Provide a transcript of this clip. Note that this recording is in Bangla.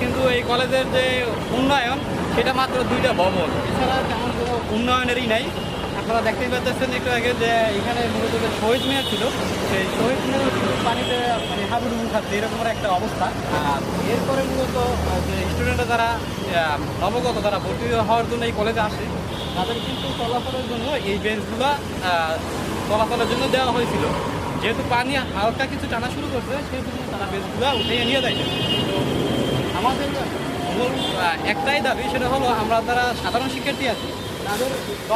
কিন্তু এই কলেজের যে উন্নয়ন, সেটা মাত্র দুইটা ভবন। এছাড়া তেমন কোনো উন্নয়নেরই নাই। আপনারা দেখতেই পাচ্ছেন একটু আগে যে এখানে মূলত যে শহীদ মিনার ছিল, সেই শহীদ মিনার পানিতে মানে হাবুডুবু খাচ্ছে, এরকম একটা অবস্থা। আর এরপরে মূলত যে স্টুডেন্টরা যারা নবগত যারা ভর্তি হওয়ার জন্য এই কলেজে আসে, তাদের কিন্তু চলাচলের জন্য এই বেঞ্চগুলো চলাচলের জন্য দেওয়া হয়েছিল। যেহেতু পানি হালকা কিছু টানা শুরু করছে সেহেতু তারা বেশগুলা উঠিয়ে নিয়ে দেয়। তো আমাদের মূল একটাই দাবি, সেটা হলো আমরা তারা সাধারণ শিক্ষার্থী আছি, তাদের